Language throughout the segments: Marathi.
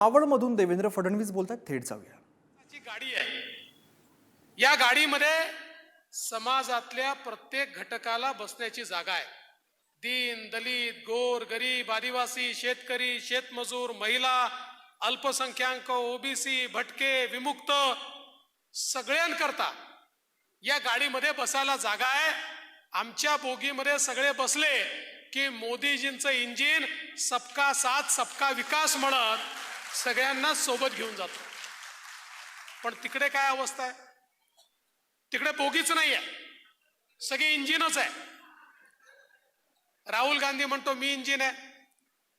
आवडमधून देवेंद्र फडणवीस बोलतात थेट जाऊया. गाडी आहे या गाडीमध्ये समाजातल्या प्रत्येक घटकाला बसण्याची जागा आहे. दीन दलित गोर गरीब आदिवासी शेतकरी शेतमजूर महिला अल्पसंख्याक ओबीसी भटके विमुक्त सगळ्यांकरता या गाडीमध्ये बसायला जागा आहे. आमच्या बोगीमध्ये सगळे बसले की मोदीजींचं इंजिन सबका साथ सबका विकास म्हणत सगळ्यांना सोबत घेऊन जातो. पण तिकडे काय अवस्था आहे? तिकडे बोगीच नाही आहे सगळे इंजिनच आहे. राहुल गांधी म्हणतो मी इंजिन आहे.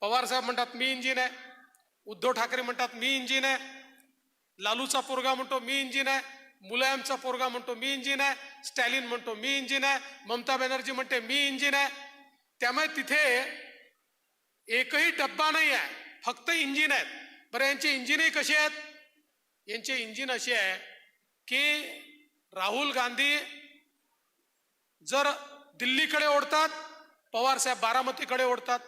पवार साहेब म्हणतात मी इंजिन आहे. उद्धव ठाकरे म्हणतात मी इंजिन आहे. लालूचा पोरगा म्हणतो मी इंजिन आहे. मुलायमचा पोरगा म्हणतो मी इंजिन आहे. स्टॅलिन म्हणतो मी इंजिन आहे. ममता बॅनर्जी म्हणते मी इंजिन आहे. त्यामुळे तिथे एकही डब्बा नाही आहे फक्त इंजिन आहेत. बरं यांचे इंजिनही कसे आहेत? यांचे इंजिन असे आहे की राहुल गांधी जर दिल्लीकडे ओढतात पवार साहेब बारामतीकडे ओढतात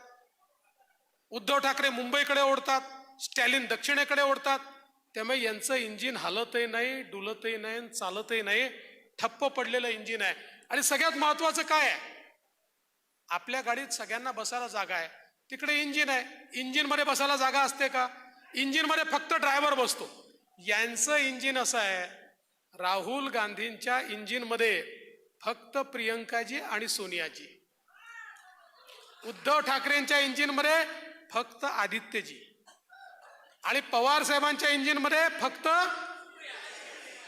उद्धव ठाकरे मुंबईकडे ओढतात स्टॅलिन दक्षिणेकडे ओढतात त्यामुळे यांचं इंजिन हलतही नाही डुलतही नाही चालतही नाही. ठप्प पडलेलं इंजिन आहे. आणि सगळ्यात महत्वाचं काय आहे? आपल्या गाडीत सगळ्यांना बसायला जागा आहे. तिकडे इंजिन आहे. इंजिनमध्ये बसायला जागा असते का? इंजिनमध्ये फक्त ड्रायव्हर बसतो. यांचं इंजिन असं आहे राहुल गांधींच्या इंजिनमध्ये फक्त प्रियंकाजी आणि सोनियाजी. उद्धव ठाकरेंच्या इंजिनमध्ये फक्त आदित्यजी. आणि पवार साहेबांच्या इंजिनमध्ये फक्त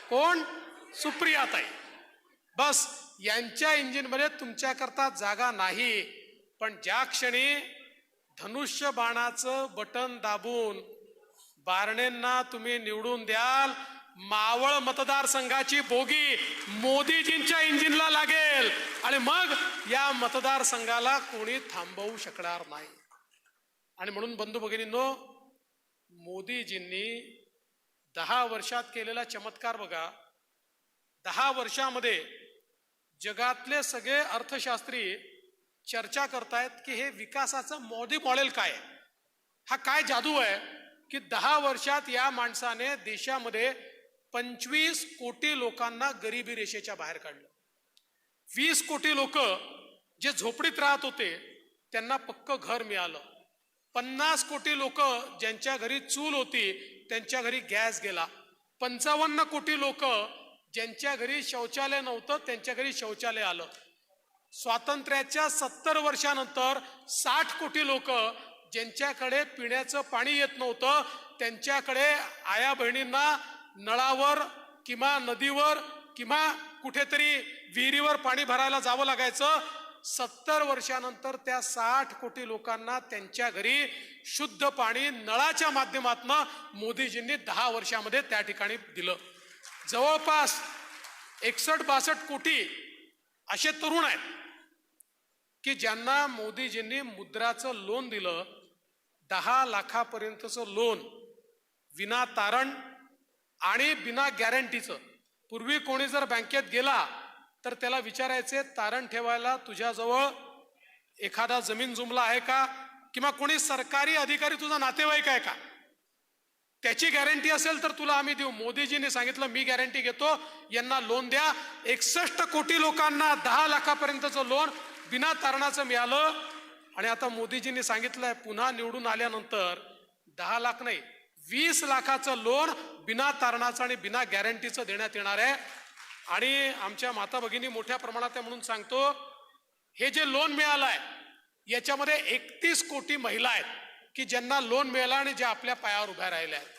कोण? सुप्रियाताई. बस यांच्या इंजिनमध्ये तुमच्याकरता जागा नाही. पण ज्या क्षणी धनुष्य बाणाचं बटन दाबून बारणेंना तुम्ही निवडून द्याल. मावळ मतदारसंघाची बोगी मोदीजींच्या इंजिनला लागेल. आणि मग या मतदारसंघाला कोणी थांबवू शकणार नाही. आणि म्हणून बंधू भगिनींनो मोदीजींनी दहा वर्षात केलेला चमत्कार बघा. दहा वर्षामध्ये जगातले सगळे अर्थशास्त्री चर्चा करतायत की हे विकासाचं मोदी मॉडेल काय? हा काय जादू आहे? की दहा वर्षात या माणसाने देशामध्ये पंचवीस कोटी लोकांना गरिबी रेषेच्या बाहेर काढलं. वीस कोटी लोक जे झोपडीत राहत होते त्यांना पक्क घर मिळालं. पन्नास कोटी लोक ज्यांच्या घरी चूल होती त्यांच्या घरी गॅस गेला. पंचावन्न कोटी लोक ज्यांच्या घरी शौचालय नव्हतं त्यांच्या घरी शौचालय आलं. स्वातंत्र्याच्या सत्तर वर्षानंतर साठ कोटी लोक ज्यांच्याकडे पिण्याचं पाणी येत नव्हतं त्यांच्याकडे आया बहिणींना नळावर किंवा नदीवर किंवा कुठेतरी विहिरीवर पाणी भरायला जावं लागायचं. सत्तर वर्षानंतर त्या साठ कोटी लोकांना त्यांच्या घरी शुद्ध पाणी नळाच्या माध्यमातून मोदीजींनी दहा वर्षामध्ये त्या ठिकाणी दिलं. जवळपास एकसष्ट बासष्ट कोटी असे तरुण आहेत. की ज्यांना मोदीजींनी मुद्राचं लोन दिलं दहा लाखापर्यंतचं लोन विना तारण आणि बिना गॅरंटीचं पूर्वी कोणी जर बँकेत गेला तर त्याला विचारायचे तारण ठेवायला तुझ्याजवळ एखादा जमीन जुमला आहे का? किंवा कोणी सरकारी अधिकारी तुझा नातेवाईक आहे का? त्याची गॅरंटी असेल तर तुला आम्ही देऊ. मोदीजींनी सांगितलं मी गॅरंटी घेतो. यांना लोन द्या. एकसष्ट कोटी लोकांना दहा लाखापर्यंतचं लोन बिना तारणाचं मिळालं. आणि आता मोदीजींनी सांगितलंय पुन्हा निवडून आल्यानंतर दहा लाख नाही वीस लाखाचं लोन बिना तारणाचं आणि बिना गॅरंटीचं देण्यात येणार आहे. आणि आमच्या माता भगिनी मोठ्या प्रमाणात आहे म्हणून सांगतो हे जे लोन मिळालं आहे याच्यामध्ये एकतीस कोटी महिला आहेत की ज्यांना लोन मिळालं आणि ज्या आपल्या पायावर उभ्या राहिल्या आहेत.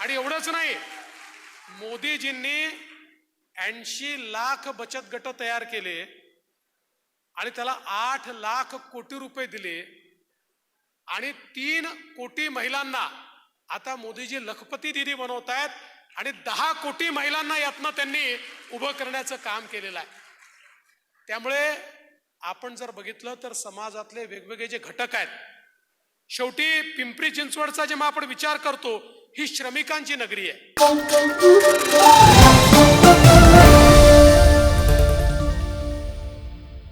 आणि एवढंच नाही मोदीजींनी ऐंशी लाख बचत गट तयार केले. आणि त्याला आठ लाख कोटी रुपये दिले. आणि तीन कोटी महिलांना आता मोदीजी लखपती दिदी बनवत आहेत आणि दहा कोटी महिलांना यातनं त्यांनी उभं करण्याचं काम केलेलं आहे. त्यामुळे आपण जर बघितलं तर समाजातले वेगवेगळे जे घटक आहेत शेवटी पिंपरी चिंचवडचा जेव्हा आपण विचार करतो ही श्रमिकांची नगरी आहे.